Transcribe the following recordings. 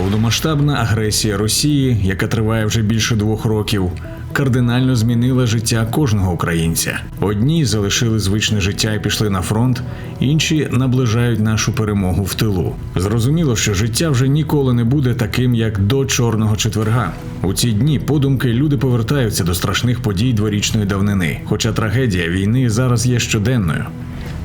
Повномасштабна агресія Росії, яка триває вже більше двох років, кардинально змінила життя кожного українця. Одні залишили звичне життя і пішли на фронт, інші наближають нашу перемогу в тилу. Зрозуміло, що життя вже ніколи не буде таким, як до чорного четверга. У ці дні подумки люди повертаються до страшних подій дворічної давнини. Хоча трагедія війни зараз є щоденною.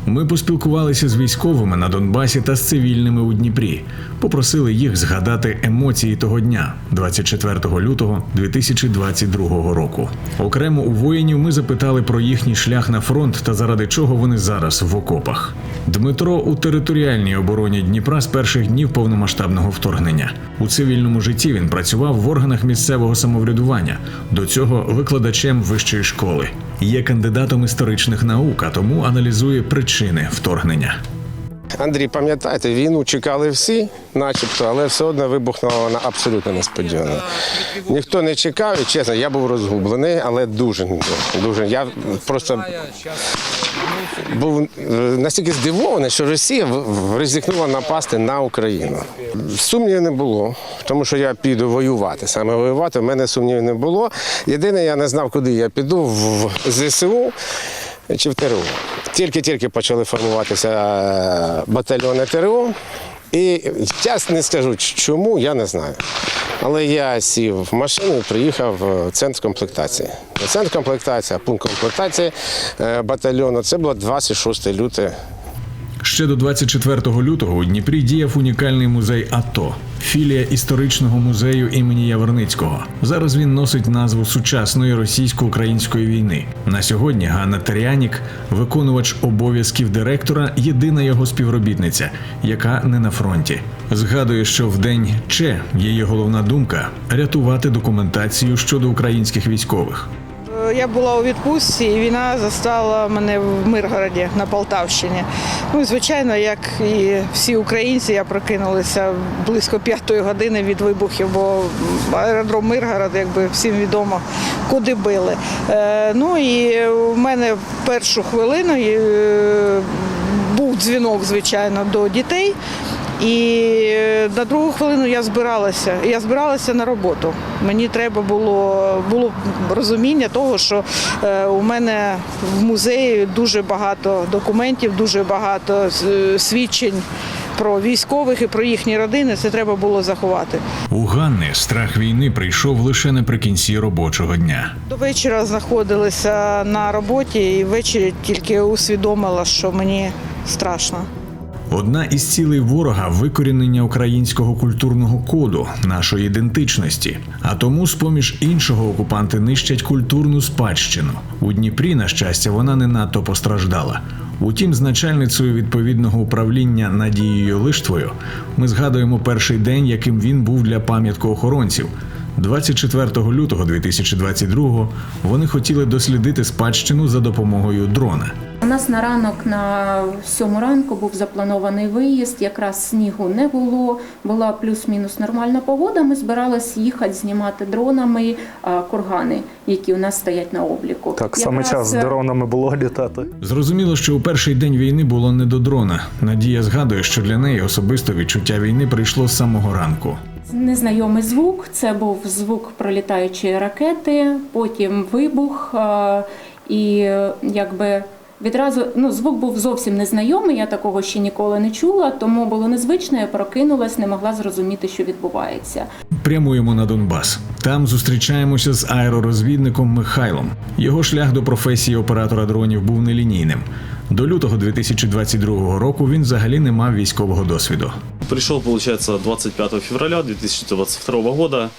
Ми поспілкувалися з військовими на Донбасі та з цивільними у Дніпрі. Попросили їх згадати емоції того дня, 24 лютого 2022 року. Окремо у воїнів ми запитали про їхній шлях на фронт та заради чого вони зараз в окопах. Дмитро у територіальній обороні Дніпра з перших днів повномасштабного вторгнення. У цивільному житті він працював в органах місцевого самоврядування. До цього викладачем вищої школи. Є кандидатом історичних наук, а тому аналізує причини вторгнення. Андрій, пам'ятаєте, війну чекали всі, начебто, але все одно вибухнула вона абсолютно несподівано. Ніхто не чекав, і чесно, я був розгублений, але дуже дуже. Я просто був е, настільки здивований, що Росія ризикнула напасти на Україну. Сумнівів не було, тому що я піду воювати. Саме воювати в мене сумнівів не було. Єдине, я не знав, куди я піду в ЗСУ чи в ТРУ. Тільки-тільки почали формуватися е, батальйони ТРУ. І я не скажу, чому, я не знаю. Але я сів в машину і приїхав в центр комплектації. Центр комплектації, пункт комплектації е, батальйону. Це було 26 лютого Ще до 24 лютого у Дніпрі діяв унікальний музей АТО, філія історичного музею імені Яворницького. Зараз він носить назву сучасної російсько-української війни. На сьогодні Ганна Терянік, виконувач обов'язків директора, єдина його співробітниця, яка не на фронті. Згадує, що в день Че її головна думка рятувати документацію щодо українських військових. Я була у відпустці, і війна застала мене в Миргороді на Полтавщині. Ну і звичайно, як і всі українці, я прокинулася близько п'ятої години від вибухів, бо аеродром Миргород, якби всім відомо, куди били. Е, ну і у мене в першу хвилину е, був дзвінок, звичайно, до дітей. І е, на другу хвилину я збиралася. Я збиралася на роботу. Мені треба було було розуміння того, що е, у мене в музеї дуже багато документів, дуже багато е, свідчень про військових і про їхні родини. Це треба було заховати. У Ганни страх війни прийшов лише наприкінці робочого дня. До вечора знаходилася на роботі і ввечері тільки усвідомила, що мені страшно. Одна із цілей ворога викорінення українського культурного коду, нашої ідентичності. А тому, з поміж іншого, окупанти нищать культурну спадщину. У Дніпрі, на щастя, вона не надто постраждала. Утім, з начальницею відповідного управління Надією Лиштвою ми згадуємо перший день, яким він був для пам'яткоохоронців. 24 лютого 2022 вони хотіли дослідити спадщину за допомогою дрона. У нас на ранок на сьому ранку був запланований виїзд. Якраз снігу не було. Була плюс-мінус нормальна погода. Ми збиралися їхати знімати дронами кургани, які у нас стоять на обліку. Так, саме час з е, дронами було літати. Зрозуміло, що у перший день війни було не до дрона. Надія згадує, що для неї особисто відчуття війни прийшло з самого ранку. Незнайомий звук. Це був звук пролітаючої ракети, потім вибух. І е, якби відразу ну, звук був зовсім незнайомий. Я такого ще ніколи не чула, тому було незвично. Я прокинулась, не могла зрозуміти, що відбувається. Прямуємо на Донбас. Там зустрічаємося з аеророзвідником Михайлом. Його шлях до професії оператора дронів був нелінійним. До лютого 2022 року він взагалі не мав військового досвіду. Пришел, получается, 25 февраля 2022 года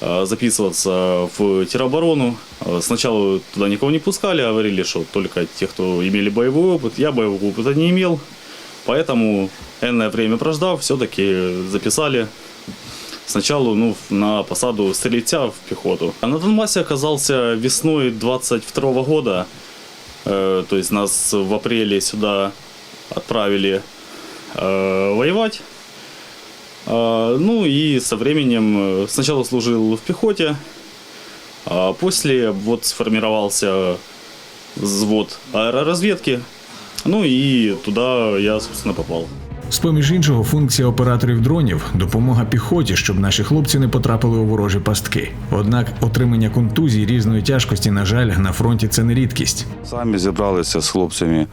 э, записываться в тероборону. Э, Сначала туда никого не пускали, говорили, что только те, кто имели боевой опыт. Я боевого опыта не имел, поэтому энное время прождав, все-таки записали сначала ну, на посаду стрельца в пехоту. А на Донбассе оказался весной 22 года. Э, То есть нас в апреле сюда отправили воевать. Ну и со временем э, сначала служил в пехоте, а после вот сформировался взвод аэроразведки. Ну и туда я, собственно, попал. З-поміж іншого, функція операторів дронів допомога піхоті, щоб наші хлопці не потрапили у ворожі пастки. Однак отримання контузій різної тяжкості, на жаль, на фронті це не рідкість. Самі зібралися з хлопцями,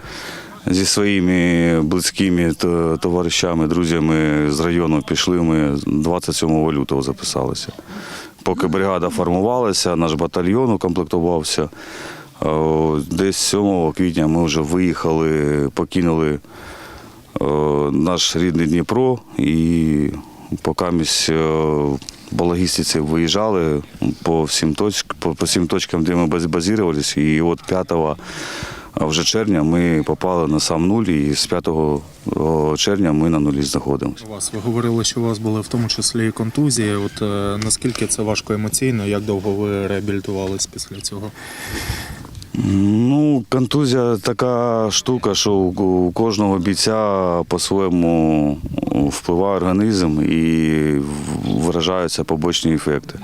зі своїми близькими товаришами, друзями з району пішли. Ми 27 лютого записалися. Поки бригада формувалася, наш батальйон укомплектувався. Десь 7 квітня ми вже виїхали, покинули наш рідний Дніпро і поки місь, по логістиці виїжджали по всім, точк, по, всім точкам, де ми баз- базувалися. І от 5 вже червня ми попали на сам нуль, і з 5 червня ми на нулі знаходимося. У вас ви говорили, що у вас були в тому числі і контузії. От е, наскільки це важко емоційно, як довго ви реабілітувались після цього? Ну, контузія така штука, що у кожного бійця по-своєму впливає організм і в- виражаються побочні ефекти.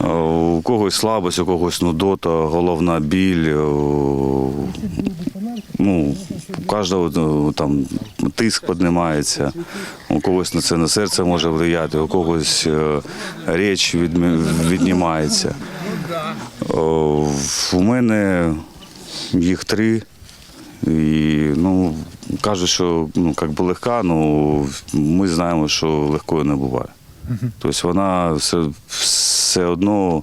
Е, У когось слабость, у когось нудота, головна біль. е, Ну, у кожного ну, там тиск піднімається, у когось на це на серце може впливати, у когось е, річ віднімається. У мене їх три. І ну, кажуть, що ну, як би легка, ну ми знаємо, що легкою не буває. Тобто вона все, все одно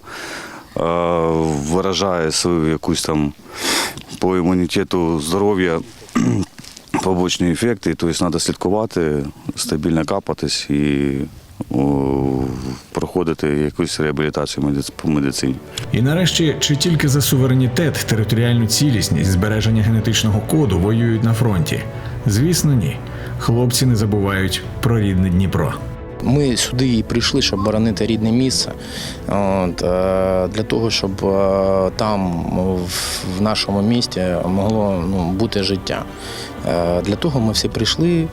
е, виражає свою якусь там по імунітету здоров'я побочні ефекти. Тобто треба слідкувати, стабільно капатись і проходити якусь реабілітацію по медицині. І нарешті, чи тільки за суверенітет, територіальну цілісність, збереження генетичного коду воюють на фронті? Звісно, ні. Хлопці не забувають про рідне Дніпро. Ми сюди і прийшли, щоб боронити рідне місце. От, е, для того, щоб е, там, в- нашому місті, могло ну, бути життя. Е, Для того ми всі прийшли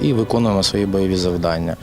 і виконуємо свої бойові завдання.